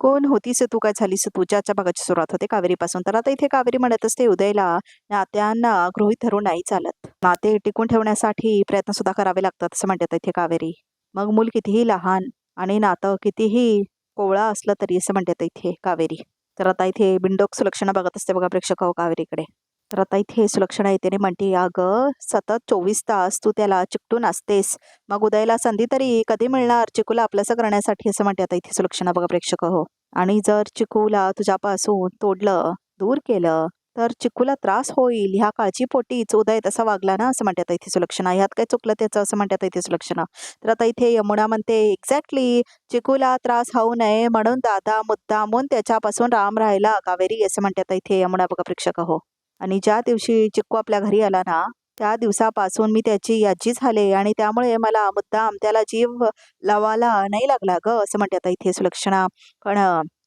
कोण होतीस तू? काय झालीस तू? ज्याच्या भागाची सुरुवात होते कावेरीपासून. तर आता इथे कावेरी म्हणत असते उदयला नात्यांना गृहित धरून नाही चालत. नाते टिकून ठेवण्यासाठी प्रयत्न सुद्धा करावे लागतात असं म्हणतात इथे कावेरी. मग मूल कितीही लहान आणि नातं कितीही कोवळा असलं तरी असं म्हणतात इथे कावेरी. तर आता इथे बिंडोक सुलक्षणा बघत असते बघा प्रेक्षक हो कावेरीकडे. तर आता इथे सुलक्षणा येते म्हणते अगं सतत चोवीस तास तू त्याला चिकटून असतेस. मग उदयला संधी तरी कधी मिळणार? चिकूला आपलंसं करण्यासाठी असं म्हणते आता इथे सुलक्षणा बघा प्रेक्षक हो. आणि जर चिकूला तुझ्यापासून तोडलं दूर केलं तर चिकूला त्रास होईल. ह्या काळजीपोटीच उदय तसा वागला ना असं म्हणतात इथे सुलक्षणा. ह्यात काय चुकलं त्याचं? असं म्हणतात इथे सुलक्षणा. तर आता इथे यमुना म्हणते एक्झॅक्टली चिकूला त्रास होऊ नये म्हणून दादा मुद्दामून त्याच्यापासून राम राहिला कावेरी असं म्हणतात इथे यमुना बघा प्रेक्षक हो. आणि ज्या दिवशी चिक्कू आपल्या घरी आला ना त्या दिवसापासून मी त्याची याची झाले आणि त्यामुळे मला मुद्दाम त्याला जीव लावायला नाही लागला ग असं म्हणते आता इथे सुलक्षणा. पण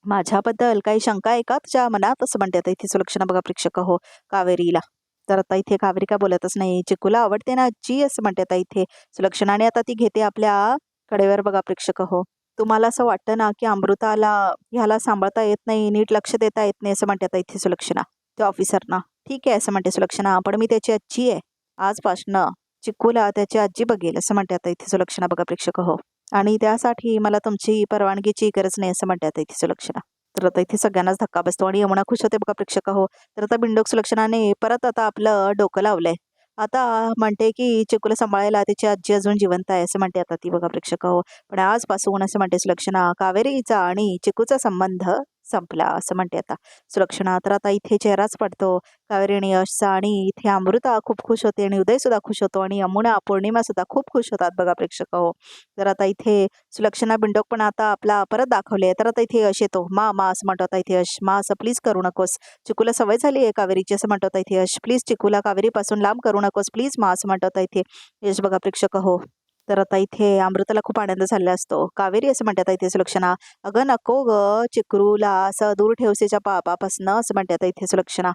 माझ्याबद्दल काही शंका आहे का तुझ्या मनात? असं म्हणते आता इथे सुलक्षणा बघा प्रेक्षक हो कावेरीला. तर आता इथे कावेरी काय बोलतच नाही. चिकूला आवडते ना जी असं म्हणते आता इथे सुलक्षणाने. आता ती घेते आपल्या कडेवर बघा प्रेक्षक हो. तुम्हाला असं वाटतं ना की अमृताला ह्याला सांभाळता येत नाही नीट लक्ष देता येत नाही असं म्हणते आता इथे सुलक्षणा त्या ऑफिसरना ठीक आहे असं म्हणते. सुलक्षणा पण मी त्याची आजी आहे. आजपासनं चिक्कूला त्याची आजी बघेल असं म्हणते आता इथे सुलक्षणा बघा प्रेक्षक हो. आणि त्यासाठी मला तुमची परवानगीची गरज नाही असं म्हणते आता इथे सुलक्षणा. तर आता इथे सगळ्यांनाच धक्का बसतो आणि यमुना खुश होते बघा प्रेक्षक हो. तर आता बिंडोक सुलक्षणाने परत आता आपलं डोकं लावलंय. आता म्हणते की चिकूला सांभाळायला त्याची आजी अजून जिवंत आहे असं म्हणते आता ती बघा प्रेक्षक हो. पण आजपासून असं म्हणते सुलक्षणा कावेरीचा आणि चिकूचा संबंध संपला असं म्हणते आता. सुलक्षणा तर आता इथे चेहराच पडतो. कावेरी आणि यशचा आणि इथे अमृता खूप खुश होते आणि उदय सुद्धा खुश होतो आणि यमुना पौर्णिमा सुद्धा खूप खुश होतात बघा प्रेक्षक हो. तर आता इथे सुलक्षणा बिंडोक पण आता आपला परत दाखवले तर आता इथे यश येतो. मा मा असं म्हणतो आता इथे यश. मा असं प्लीज करू नकोस. चिकूला सवय झाली आहे कावेरीची असं म्हणतो आता इथे यश. प्लीज चिकूला कावेरीपासून लांब करू नकोस. प्लीज मा असं म्हणतो आता इथे. यश बघा प्रेक्षक हो. तर आता इथे अमृताला खूप आनंद झालेला असतो. कावेरी असं म्हणतात इथे सुलक्षणा. अगं नको ग चिकरूला असं दूर ठेवसेच्या पापापासनं असं म्हणतात इथे सुलक्षणा.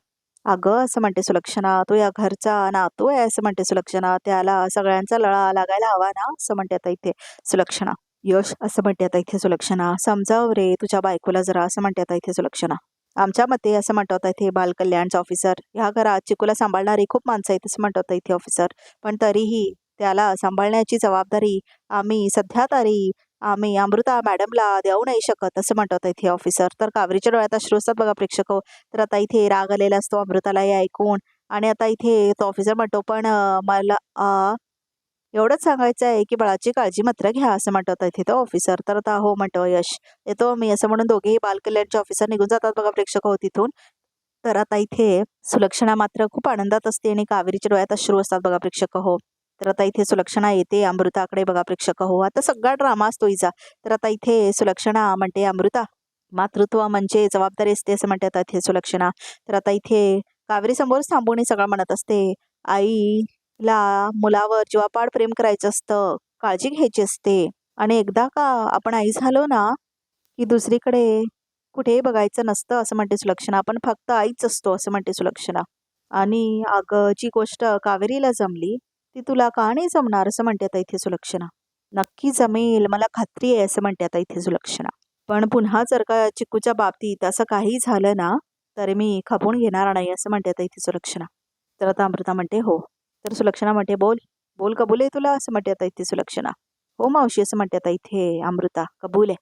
अगं असं म्हणते सुलक्षणा तो या घरचा नातू आहे असं म्हणते सुलक्षणा. त्याला सगळ्यांचा लळा लागायला हवा ना असं म्हणते आता इथे सुलक्षणा. यश असं म्हणते आता इथे सुलक्षणा. समजाव रे तुझ्या बायकोला जरा असं म्हणते आता इथे सुलक्षणा. आमच्या मते असं म्हणतात इथे बालकल्याणचा ऑफिसर ह्या घरात चिकूला सांभाळणारी खूप माणसं आहेत असं म्हणतात इथे ऑफिसर पण तरीही त्याला सांभाळण्याची जबाबदारी आम्ही सध्या तरी आम्ही अमृता मॅडमला देऊ नाही शकत असं म्हणतात इथे ऑफिसर तर कावेरीच्या डोळ्यात अश्रू असतात बघा प्रेक्षक. हो. तर आता इथे राग आलेला असतो अमृताला हे ऐकून. आणि आता इथे तो ऑफिसर म्हणतो पण मला एवढंच सांगायचं आहे की बाळाची काळजी मात्र घ्या असं म्हणतात इथे तो ऑफिसर तर आता हो म्हणतो यश. येतो मी असं म्हणून दोघेही बालकल्याणचे ऑफिसर निघून जातात बघा प्रेक्षक हो तिथून. तर आता इथे सुलक्षणा मात्र खूप आनंदात असते आणि कावेरीच्या डोळ्यात अश्रू असतात बघा प्रेक्षक हो. तर आता इथे सुलक्षणा येते अमृताकडे बघा प्रेक्षक. हो आता सगळा ड्रामा असतो हिचा. तर आता इथे सुलक्षणा म्हणते अमृता. मातृत्व म्हणजे जबाबदारी असते असं म्हणते आता इथे सुलक्षणा. तर आता इथे कावेरी समोर थांबून सगळं म्हणत असते. आईला मुलावर जीवापाड प्रेम करायचं असतं काळजी घ्यायची असते. आणि एकदा का आपण आई झालो ना की दुसरीकडे कुठेही बघायचं नसतं असं म्हणते सुलक्षणा. आपण फक्त आईच असतो असं म्हणते सुलक्षणा. आणि अगं जी गोष्ट कावेरीला जमली ती तुला का नाही जमणार असं म्हणते आता इथे सुलक्षणा. नक्की जमेल मला खात्री आहे असं म्हणते आता इथे सुलक्षणा. पण पुन्हा जर का चिकूच्या बाबतीत असं काही झालं ना तर मी खपून घेणार नाही असं म्हणते आता इथे सुलक्षणा. तर आता अमृता म्हणते हो. तर सुलक्षणा म्हणते बोल बोल कबूल आहे तुला? असं म्हणते आता इथे सुलक्षणा. हो मावशी असं म्हणते आता इथे अमृता कबूल आहे.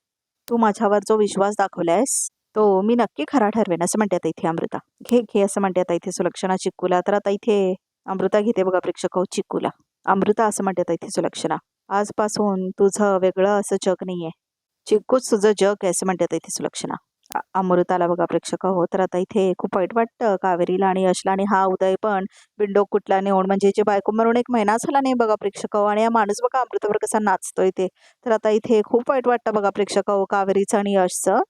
तू माझ्यावर जो विश्वास दाखवलायस तो मी नक्की खरा ठरवेन असं म्हणते आता इथे अमृता. घे घे असं म्हणते आता इथे सुलक्षणा चिक्कूला तर आता इथे अमृता घेते बघा प्रेक्षक हो चिकूला. अमृता असं म्हणतात इथे सुलक्षणा आजपासून तुझं वेगळं असं जग नाहीये. चिक्कूच तुझं जग आहे असं म्हणतात इथे सुलक्षणा अमृताला बघा प्रेक्षक हो तर आता इथे खूप वाईट वाटतं कावेरीला आणि यशला आणि हा उदय पण बिंडो कुठला नेऊन म्हणजे जे बायको मरून एक महिना झाला नाही बघा प्रेक्षक हो आणि हा माणूस बघा अमृतावर कसा नाचतोय ते. तर आता इथे खूप वाईट वाटतं बघा प्रेक्षक हो कावेरीचं आणि यशचं.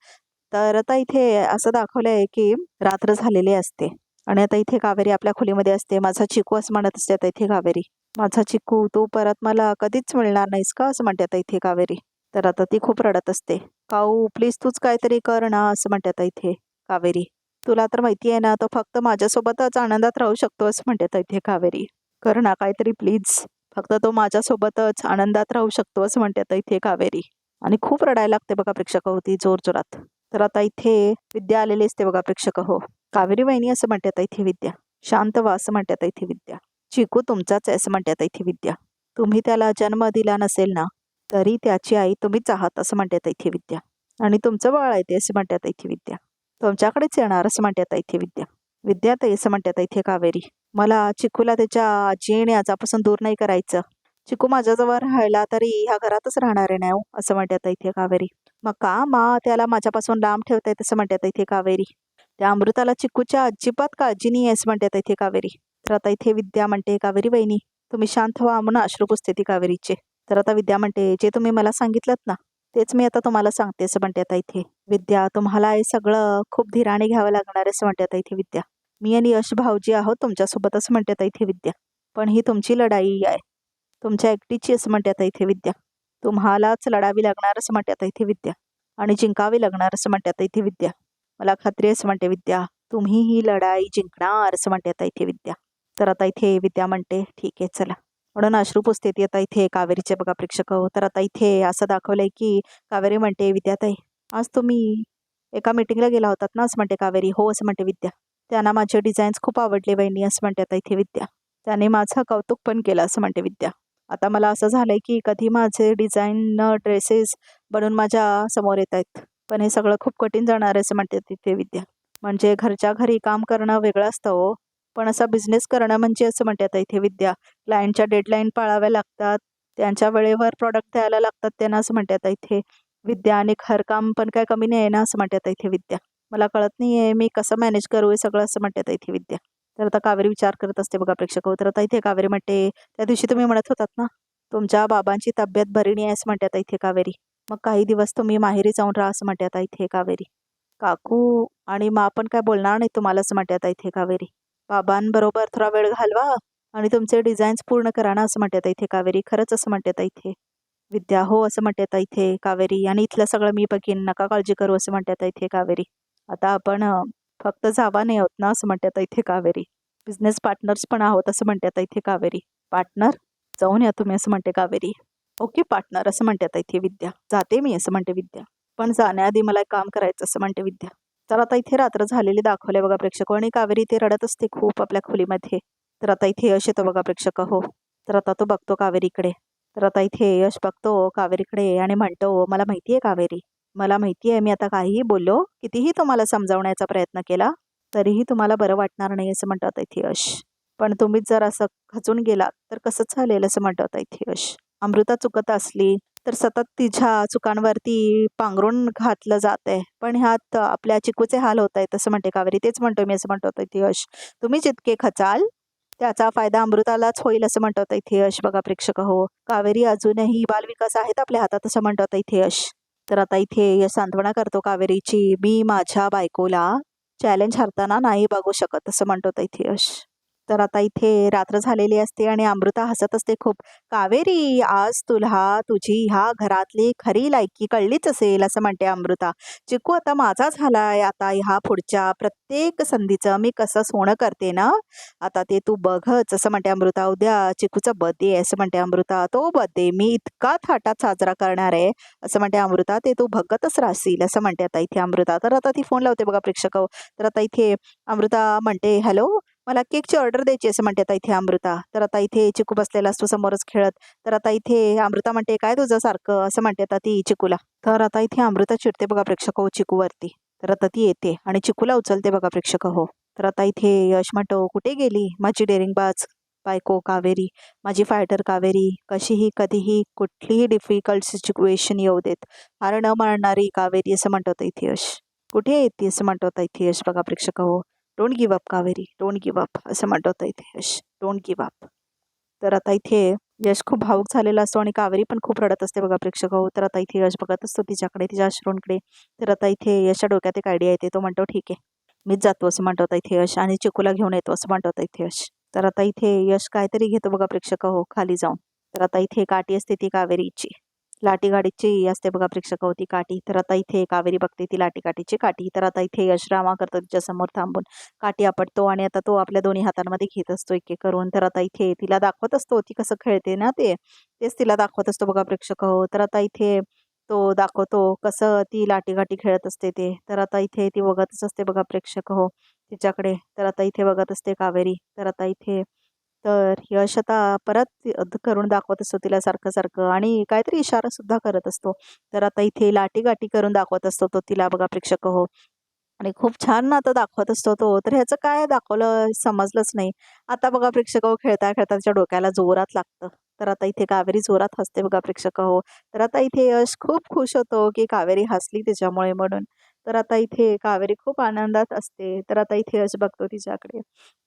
तर आता इथे असं दाखवलंय की रात्र झालेली असते. आणि आता इथे कावेरी आपल्या खोलीमध्ये असते. माझा चिकू असं म्हणत असते आता इथे कावेरी. माझा चिकू तू परत मला कधीच मिळणार नाहीस का? असं म्हणते आता इथे कावेरी. तर आता ती खूप रडत असते. काऊ प्लीज तूच काहीतरी कर ना असं म्हणते आता इथे कावेरी. तुला तर माहिती आहे ना तो फक्त माझ्यासोबतच आनंदात राहू शकतो असं म्हणते आता इथे कावेरी. कर ना काहीतरी प्लीज फक्त तो माझ्यासोबतच आनंदात राहू शकतो असं म्हणते आता इथे कावेरी. आणि खूप रडायला लागते बघा प्रेक्षक होती जोर जोरात तर आता इथे विद्या आलेली असते बघा प्रेक्षक हो. कावेरी वहिनी असं म्हणतात इथे विद्या. शांत वा असं म्हणतात इथे विद्या. चिकू तुमचाच आहे असं म्हणतात इथे विद्या. तुम्ही त्याला जन्म दिला नसेल ना तरी त्याची आई तुम्हीच आहात असं म्हणतात इथे विद्या. आणि तुमचं बाळ आहे ते असं म्हणतात इथे विद्या. तुमच्याकडेच येणार असं म्हणतात इथे विद्या. विद्या ताई असं म्हणतात इथे कावेरी. मला चिकूला त्याच्या आजी आणि आजापासून दूर नाही करायचं. चिकू माझ्याजवळ राहिला तरी ह्या घरातच राहणार आहे नाही हो, असं म्हणतात इथे कावेरी. मग का मा त्याला माझ्यापासून लांब ठेवताय तसं म्हणतात इथे कावेरी. त्या अमृताला चिकूच्या अजिबात काळजी नाही आहेस म्हणते इथे कावेरी. तर आता इथे विद्या म्हणते कावेरी बहिणी तुम्ही शांत व्हा म्हणून अश्रू पुसते ती कावेरीचे. तर आता विद्या म्हणते जे तुम्ही मला सांगितलं ना तेच मी आता तुम्हाला सांगते असं म्हणते आता इथे. विद्या तुम्हाला हे सगळं खूप धीराने घ्यावं लागणार आहे असं म्हणते आता इथे विद्या. मी आणि यश भाऊजी आहोत तुमच्यासोबत असं म्हणते आता इथे विद्या. पण ही तुमची लढाई आहे. तुमच्या एकटीची असं म्हणते आता इथे विद्या. तुम्हालाच लढावी लागणार असं म्हणते आता इथे विद्या. आणि जिंकावी लागणार असं म्हणते आता इथे विद्या. मला खात्री असं म्हणते विद्या. तुम्ही ही लढाई जिंकणार असं म्हणते आता इथे विद्या. तर आता इथे विद्या म्हणते ठीक आहे चला. म्हणून अश्रू पुसते ती आता इथे कावेरीचे बघा प्रेक्षक. हो तर आता इथे असं दाखवलंय की कावेरी म्हणते विद्याताई आज तुम्ही एका मीटिंगला गेला होतात ना असं म्हणते कावेरी. हो असं म्हणते विद्या. त्यांना माझे डिझाईन्स खूप आवडले बहिणी असं म्हणते आता इथे विद्या. त्याने माझं कौतुक पण केलं असं म्हणते विद्या. आता मला असं झालंय की कधी माझे डिझाईन ड्रेसेस बनवून माझ्यासमोर येत आहेत. पण हे सगळं खूप कठीण जाणार आहे असं म्हणते तिथे विद्या. म्हणजे घरच्या घरी काम करणं वेगळं असतं हो. पण असा बिझनेस करणं म्हणजे असं म्हणते आता इथे विद्या. क्लायंटच्या डेडलाईन पाळाव्या लागतात. त्यांच्या वेळेवर प्रॉडक्ट द्यायला लागतात त्यांना असं म्हणते आता इथे विद्या. आणि घरकाम पण काय कमी नाही आहे ना असं म्हणते आता इथे विद्या. मला कळत नाही आहे मी कसं मॅनेज करू हे सगळं असं म्हणते आता इथे विद्या. तर आता कावेरी विचार करत असते बघा प्रेक्षक हो. तर आता इथे कावेरी म्हणते त्या दिवशी तुम्ही म्हणत होतात ना तुमच्या बाबांची तब्येत बरी नाही आहे असं म्हणते आता इथे कावेरी. मग काही दिवस तुम्ही माहेरी जाऊन राहा असं म्हणते आता इथे कावेरी. काकू आणि मग आपण काय बोलणार नाही तुम्हाला? असं म्हणते आता इथे कावेरी. बाबांबरोबर थोडा वेळ घालवा आणि तुमचे डिझाईन्स पूर्ण करा ना असं म्हणते आता इथे कावेरी. खरंच असं म्हणते आता इथे विद्या हो असं म्हणते आता इथे कावेरी. आणि इथलं सगळं मी बघीन नका काळजी करू असं म्हणते आता इथे कावेरी. आता आपण फक्त जावा नाही आहोत ना असं म्हणते आता इथे कावेरी. बिझनेस पार्टनर्स पण आहोत असं म्हणते आता इथे कावेरी. पार्टनर? जाऊन या तुम्ही असं म्हणते कावेरी. ओके पार्टनर असं म्हणते आता इथे विद्या. जाते मी असं म्हणते विद्या. पण जाण्याआधी मला एक काम करायचं असं म्हणते विद्या. तर आता इथे रात्र झालेली दाखवले बघा प्रेक्षक. आणि कावेरी इथे रडत असते खूप आपल्या खोलीमध्ये. तर आता इथे यश येतो बघा प्रेक्षक. हो. तर आता तो बघतो कावेरीकडे. तर आता इथे यश बघतो कावेरीकडे आणि म्हणतो मला माहिती आहे कावेरी. मला माहिती आहे मी आता काहीही बोललो कितीही तुम्हाला समजावण्याचा प्रयत्न केला तरीही तुम्हाला बरं वाटणार नाही असं म्हणतात इथे यश. पण तुम्हीच जर असं खचून गेलात तर कसं चालेल असं म्हणतात इथे यश? अमृता चुकत असली तर सतत तिच्या चुकांवरती पांघरून घातलं जात आहे पण ह्यात आपल्या चिकूचे हाल होत आहेत असं म्हणते कावेरी. तेच म्हणतो मी असं म्हणतो इथे यश तुम्ही जितके खचाल? त्याचा फायदा अमृतालाच होईल असं म्हणतो इथे यश बघा प्रेक्षक. हो कावेरी अजूनही बालविकास आहेत आपल्या हातात असं म्हणतो इथे यश तर आता इथे यश सांत्वना करतो कावेरीची. मी माझ्या बायकोला चॅलेंज हरताना नाही बघू शकत असं म्हणतो इथे यश तर आता इथे रात्र झालेली असते आणि अमृता हसत असते खूप. कावेरी आज तुला तुझी ह्या घरातली खरी लायकी कळलीच असेल असं म्हणते अमृता. चिकू आता माझा झालाय. आता ह्या पुढच्या प्रत्येक संधीचं मी कसं सोनं करते ना? आता ते तू बघच असं म्हणते अमृता. उद्या चिकूचा बर्थडे आहे असं म्हणते अमृता. तो बर्थडे मी इतका थाटात साजरा करणार आहे असं म्हणते अमृता. ते तू बघतच राहशील असं म्हणते आता इथे अमृता. तर आता ती फोन लावते बघा प्रेक्षक. तर आता इथे अमृता म्हणते हॅलो मला केकची ऑर्डर द्यायची असं म्हणते आता इथे अमृता. तर आता इथे चिकू बसलेला असतो समोरच खेळत. तर आता इथे अमृता म्हणते काय तुझं सारखं? असं म्हणते आता ती चिकूला. तर आता इथे अमृता चिडते बघा प्रेक्षक हो चिकूवरती. तर आता ती येते आणि चिकूला उचलते बघा प्रेक्षक हो. तर आता इथे यश म्हणतो कुठे गेली माझी डेरिंगबाज बायको कावेरी माझी फायटर कावेरी कशीही कधीही कुठलीही डिफिकल्ट सिच्युएशन येऊ देत. हार न मारणारी कावेरी असं म्हणतो इथे यश. कुठे येते? असं म्हणतो इथे यश बघा प्रेक्षक हो. Don't give up Kaveri. Don't give up असं म्हणत होतं इथे यश. डोंट गिव अप तर आता इथे यश खूप भावूक झालेला असतो आणि कावेरी पण खूप रडत असते बघा प्रेक्षक. हो तर आता इथे यश बघत असतो तिच्याकडे तिच्या अश्रूंकडे तर आता इथे यशच्या डोक्यात एक आयडिया येते. तो म्हणतो ठीक आहे. मीच जातो असं म्हणतो होता इथे यश. आणि चिकूला घेऊन येतो असं म्हणतो होता इथे यश. तर आता इथे यश काहीतरी घेतो बघा प्रेक्षक. हो खाली जाऊन. तर आता इथे काठी असते ती कावेरीची. लाठीघाटीची असते बघा प्रेक्षक होती काठी तर आता इथे कावेरी बघते ती लाटी काठी. तर आता इथे यशरामा करतो तिच्या समोर थांबून. काठी आपटतो आणि आता तो आपल्या दोन्ही हातांमध्ये घेत असतो एक एक करून. तर आता इथे तिला दाखवत असतो ती कसं खेळते ना ते तेच तिला दाखवत असतो बघा प्रेक्षक. हो तर आता इथे तो दाखवतो कसं ती लाटीगाठी खेळत असते ते. तर आता इथे ती बघतच असते बघा प्रेक्षक. हो तिच्याकडे. तर आता इथे बघत असते कावेरी. तर आता इथे तर यश आता परत करून दाखवत असतो तिला सारखं सारखं आणि काहीतरी इशारा सुद्धा करत असतो. तर आता इथे लाटीगाठी करून दाखवत असतो तो तिला बघा प्रेक्षक हो. आणि खूप छान आता दाखवत असतो तो. तर ह्याचं काय दाखवलं समजलंच नाही. आता बघा प्रेक्षक हो खेळता खेळता त्याच्या डोक्याला जोरात लागतं. तर आता इथे कावेरी जोरात हसते बघा प्रेक्षक हो. तर आता इथे यश खूप खुश होतो की कावेरी हसली त्याच्यामुळे म्हणून. तर आता इथे कावेरी खूप आनंदात असते. तर आता इथे यश बघतो तिच्याकडे.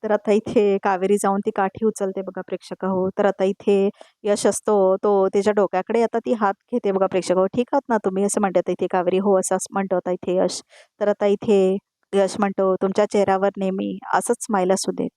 तर आता इथे कावेरी जाऊन ती काठी उचलते बघा प्रेक्षक. हो तर आता इथे यश असतो. तो त्याच्या डोक्याकडे आता ती हात घेते बघा प्रेक्षक. हो ठीक आहात ना तुम्ही? असं म्हणतात इथे कावेरी. हो असं असं म्हणतो आता इथे यश. तर आता इथे यश म्हणतो तुमच्या चेहऱ्यावर नेहमी असंच स्माईल असू देत.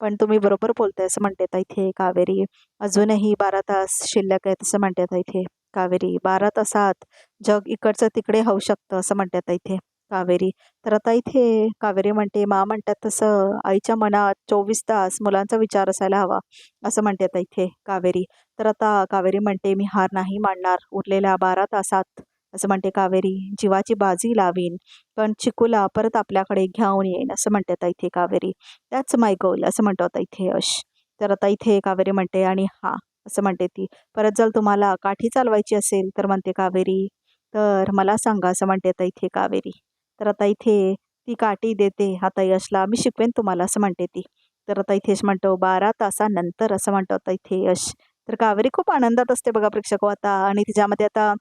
पण तुम्ही बरोबर बोलताय असं म्हणते इथे कावेरी. अजूनही बारा तास शिल्लक आहेत असं म्हणतात इथे कावेरी. बारा तासात जग इकडचं तिकडे होऊ शकतं असं म्हणतात इथे. कावेरी. तर आता इथे कावेरी म्हणते मा म्हणतात तसं आईच्या मनात चोवीस तास मुलांचा विचार असायला हवा असं म्हणते आता इथे कावेरी. तर आता कावेरी म्हणते मी हार नाही मांडणार उरलेल्या बारा तासात असं म्हणते कावेरी. जीवाची बाजी लावीन पण चिकूला परत आपल्याकडे घेऊन येईन असं म्हणते आता इथे कावेरी. त्याच माय गोल असं म्हणतो आता इथे यश. तर आता इथे कावेरी म्हणते आणि हा असं म्हणते ती. परत जर तुम्हाला काठी चालवायची असेल तर म्हणते कावेरी. तर मला सांगा असं म्हणते आता इथे कावेरी. तर आता इथे ती काठी देते आता यशला मी शिकवेन तुम्हाला असं म्हणते ती. तर आता इथे यश म्हणतो बारा तासानंतर असं म्हणतो आता इथे यश. तर कावेरी खूप आनंदात असते बघा प्रेक्षक हो आता. आणि तिच्यामध्ये आता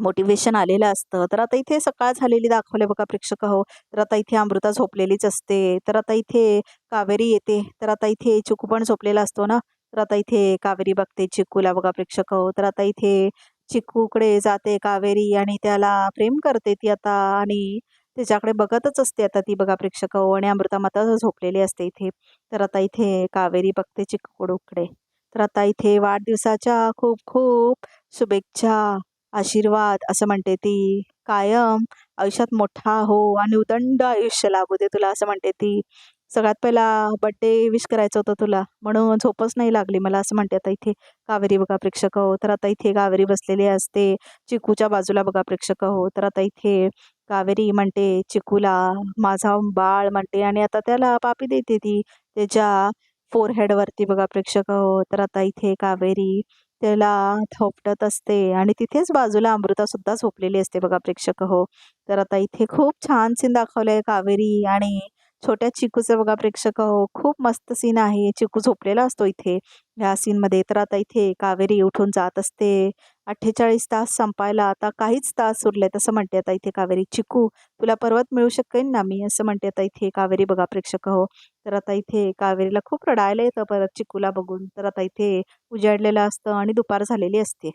मोटिवेशन आलेलं असतं. तर आता इथे सकाळ झालेली दाखवले बघा प्रेक्षक हो. तर आता इथे अमृता झोपलेलीच असते. तर आता इथे कावेरी येते. तर आता इथे चिकू पण झोपलेला असतो ना. तर आता इथे कावेरी बघते चिकूला बघा प्रेक्षक हो. तर आता इथे चिकूकडे जाते कावेरी आणि त्याला प्रेम करते ती आता. आणि त्याच्याकडे बघतच असते. आता ती बघा प्रेक्षक हो आणि अमृता माता झोपलेली असते इथे. तर आता इथे कावेरी बघते चिकूकडे. तर आता इथे वाढदिवसाच्या खूप खूप शुभेच्छा आशीर्वाद असं म्हणते ती. कायम आयुष्यात मोठा हो आणि उदंड आयुष्य लाभू दे तुला असं म्हणते ती. सगळ्यात पहिला बड्डे विश करायचं होतं तुला. म्हणून झोपच नाही लागली मला असं म्हणते आता इथे कावेरी बघा प्रेक्षक. हो तर आता इथे कावेरी बसलेली असते. चिकूच्या बाजूला बघा प्रेक्षक. हो तर आता इथे कावेरी म्हणते चिकूला माझा बाळ म्हणते आणि आता त्याला पापी देते ती. त्याच्या फोरहेडवरती बघा प्रेक्षक हो तर आता इथे कावेरी त्याला थोपटत असते आणि तिथेच बाजूला अमृता सुद्धा झोपलेली असते बघा प्रेक्षक हो. तर आता इथे खूप छान सीन दाखवलंय कावेरी आणि छोट्या चिकूचं बघा प्रेक्षक हो खूप मस्त सीन आहे. चिकू झोपलेला असतो इथे ह्या सीनमध्ये तर आता इथे कावेरी उठून जात असते. अठ्ठेचाळीस तास संपायला आता काहीच तास उरलेत तसं म्हणते आता इथे कावेरी. चिकू तुला पर्वत मिळू शकेन ना? मी असं म्हणते आता इथे कावेरी बघा प्रेक्षक हो. तर आता इथे कावेरीला खूप रडायला येतं परत चिकूला बघून. तर आता इथे उजाडलेलं असतं आणि दुपार झालेली असते.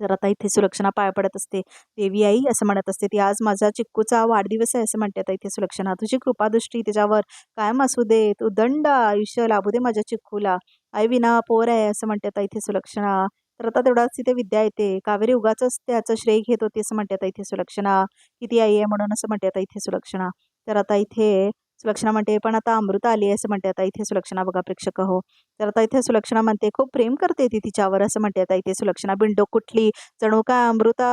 तर आता इथे सुलक्षणा पाय पडत असते. देवी आई असं म्हणत असते ती आज माझा चिक्कूचा वाढदिवस आहे असं म्हणते आता इथे सुलक्षणा. तुझी कृपादृष्टी त्याच्यावर कायम असू दे. तू दंड आयुष्य लाभू दे माझ्या चिक्कूला आई विना पोर आहे असं म्हणते आता इथे सुलक्षणा. तर आता तेवढाच तिथे विद्या येते. कावेरी उगाच त्याचं श्रेय घेत होती असं म्हणते आता इथे सुलक्षणा. किती आई आहे म्हणून असं म्हणते आता इथे सुलक्षणा. तर आता इथे सुलक्षणा म्हणते पण आता अमृता आली आहे असं म्हणते आता इथे सुलक्षणा बघा प्रेक्षक हो. तर आता इथे सुलक्षणा म्हणते खूप प्रेम करते ती तिच्यावर असं म्हणते आता इथे सुलक्षणा. बिंडो कुठली? जणू काय अमृता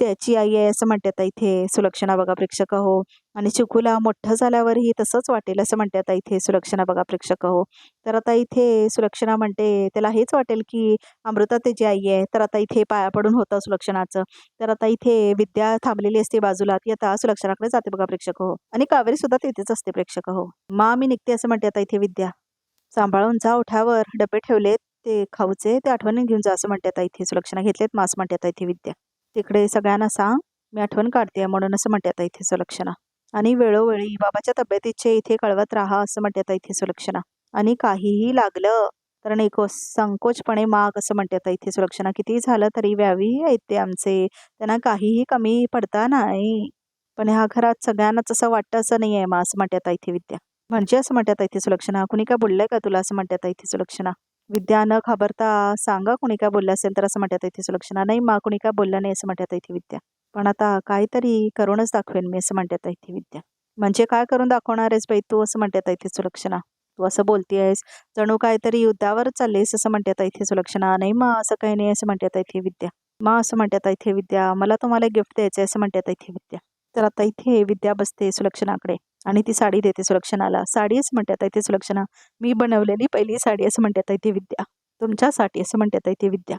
त्याची आई आहे असं म्हणते आता इथे. सुलक्षणा बघा प्रेक्षक हो आणि चिकूला मोठं झाल्यावरही तसंच वाटेल असं म्हणते आता इथे सुलक्षणा बघा प्रेक्षक हो तर आता इथे सुलक्षणा म्हणते त्याला हेच वाटेल की अमृता त्याची आई आहे. तर आता इथे पाया पडून होतं सुलक्षणाचं. तर आता इथे विद्या थांबलेली असते बाजूला. ती आता सुलक्षणाकडे जाते बघा प्रेक्षक हो आणि कावेरी सुद्धा तिथेच असते प्रेक्षक हो मा मी निघते असं म्हणते आता इथे विद्या. सांभाळून जा ओठावर डबे ठेवलेत ते खाऊचे. ते आठवणी घेऊन जा असं म्हणते आता इथे. सुलक्षणा घेतलेत मास म्हणते आता इथे विद्या. तिकडे सगळ्यांना सांग मी आठवण काढते म्हणून असं म्हणते आता इथे सुलक्षणा. आणि वेळोवेळी बाबाच्या तब्येतीचे इथे कळवत राहा असं म्हणते आता इथे सुलक्षणा. आणि काहीही लागलं तर neko संकोचपणे माग असं म्हणते आता इथे सुलक्षणा. किती झालं तरी व्यावीही आहेत ते आमचे. त्यांना काहीही कमी पडता नाही. पण ह्या घरात सगळ्यांनाच असं वाटतं असं नाही आहे मा असं म्हणते आता इथे विद्या. म्हणजे असं म्हणतात आता इथे सुलक्षणा. कुणी काय बोललंय का तुला असं म्हणते आता इथे सुलक्षणा? विद्या न घाबरता सांगा कुणी काय बोललं असेल तर असं म्हणतात इथे सुलक्षणा. नाही मा कुणी काय बोललं नाही असं म्हणतात इथे विद्या. पण आता काहीतरी करूनच दाखवेन मी असं म्हणतात इथे विद्या. म्हणजे काय करून दाखवणार आहेस बाई तू असं म्हणतात इथे सुलक्षणा? तू असं बोलतीयस? जणू काहीतरी युद्धावर चाललेस असं म्हणतात इथे सुलक्षणा. नाही मा असं काही नाही असं म्हणतात इथे विद्या. मा असं म्हणतात इथे विद्या. मला तुम्हाला गिफ्ट द्यायचं आहे असं म्हणतात इथे विद्या. तर आता इथे विद्या बसते सुलक्षणाकडे. आणि ती साडी देते सुलक्षणाला. साडीच म्हणतात आता इथे सुलक्षणा. मी बनवलेली पहिली साडी असं म्हणतात आता इथे विद्या. तुमच्यासाठी असं म्हणतात ते इथे विद्या.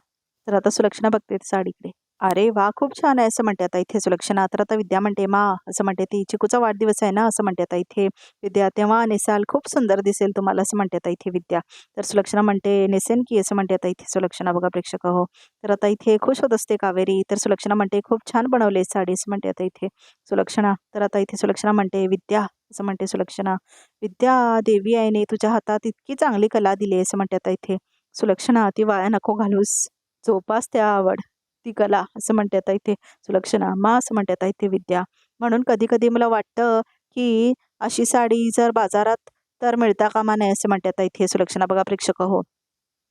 तर आता सुलक्षणा बघते साडीकडे. अरे वा खूप छान आहे असं म्हणते आता इथे सुलक्षणा तर आता विद्या म्हणते मा असं म्हणते ती. चिकूचा वाढदिवस आहे ना असं म्हणते आता इथे विद्या. तेव्हा नेसाल खूप सुंदर दिसेल तुम्हाला असं म्हणते आता इथे विद्या. तर सुलक्षणा म्हणते नेसेन की असं म्हणते आता इथे सुलक्षणा बघा प्रेक्षक हो. तर आता इथे खुश होत असते कावेरी. तर सुलक्षणा म्हणते खूप छान बनवले साडी असं म्हणते आता इथे सुलक्षणा तर आता इथे सुलक्षणा म्हणते विद्या असं म्हणते सुलक्षणा विद्या देवी आईने तुझ्या हातात इतकी चांगली कला दिली आहे असं म्हणते आता इथे सुलक्षणा ती वाया नको घालूस. जोपास त्या आवड. ती कला असं म्हणते आता इथे. सुलक्षणा मा असं म्हणते आता इथे विद्या. म्हणून कधी कधी मला वाटतं की अशी साडी जर बाजारात तर मिळता कामा नये असं म्हणते आता इथे. सुलक्षणा बघा प्रेक्षक हो.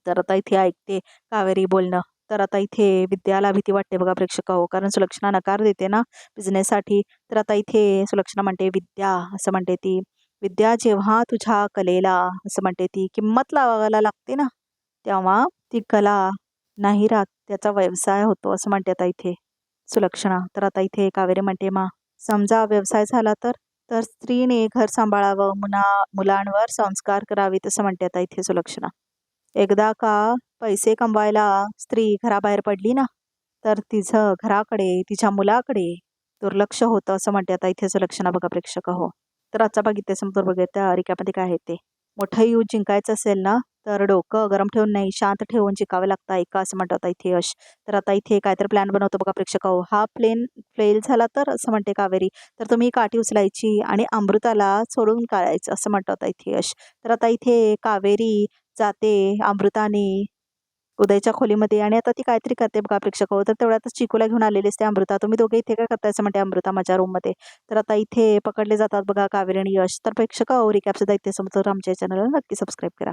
तर आता इथे ऐकते कावेरी बोलणं. तर आता इथे विद्याला भीती वाटते बघा प्रेक्षक हो. कारण सुलक्षणा नकार देते ना बिझनेससाठी तर आता इथे सुलक्षणा म्हणते विद्या असं म्हणते ती. विद्या जेव्हा तुझ्या कलेला असं म्हणते ती. किंमत लावायला लागते ना तेव्हा ती कला नाही राहत त्याचा व्यवसाय होतो असं म्हणते आता इथे सुलक्षणा. तर आता इथे कावेरी म्हणते मा समजा व्यवसाय झाला तर तर स्त्रीने घर सांभाळावं मुना मुलांवर संस्कार करावेत असं म्हणते आता इथे सुलक्षणा. एकदा का पैसे कमवायला स्त्री घराबाहेर पडली ना तर तिचं घराकडे तिच्या मुलाकडे दुर्लक्ष होतं असं म्हणते आता इथे सुलक्षणा बघा प्रेक्षक हो. तर आजचा बघितले समोर बघितल्या रिकामध्ये काय आहे ते. मोठं युद्ध जिंकायचं असेल ना तर डोकं गरम ठेवून नाही शांत ठेवून जिंकावं लागतं. ऐका असं म्हणतात आता इथे यश. तर आता इथे काहीतरी प्लॅन बनवतो बघा प्रेक्षक. हो हा प्लेन फेल झाला तर असं म्हणते कावेरी. तर तुम्ही काठी उचलायची आणि अमृताला सोडून काढायचं असं म्हणतात आता इथे यश. तर आता इथे कावेरी जाते अमृताने उदयच्या खोलीमध्ये आणि आता ती काहीतरी करते बघा प्रेक्षक. हो तर तेवढ्यातच चिकूला घेऊन आलेली असते अमृता. तुम्ही दोघे इथे काय करताय असं म्हणते अमृता माझ्या रूममध्ये तर आता इथे पकडले जातात बघा कावेरी आणि यश. तर प्रेक्षक हो रिकॅप सुद्धा इथे समजतो आमच्या चॅनलला नक्की सबस्क्राईब करा.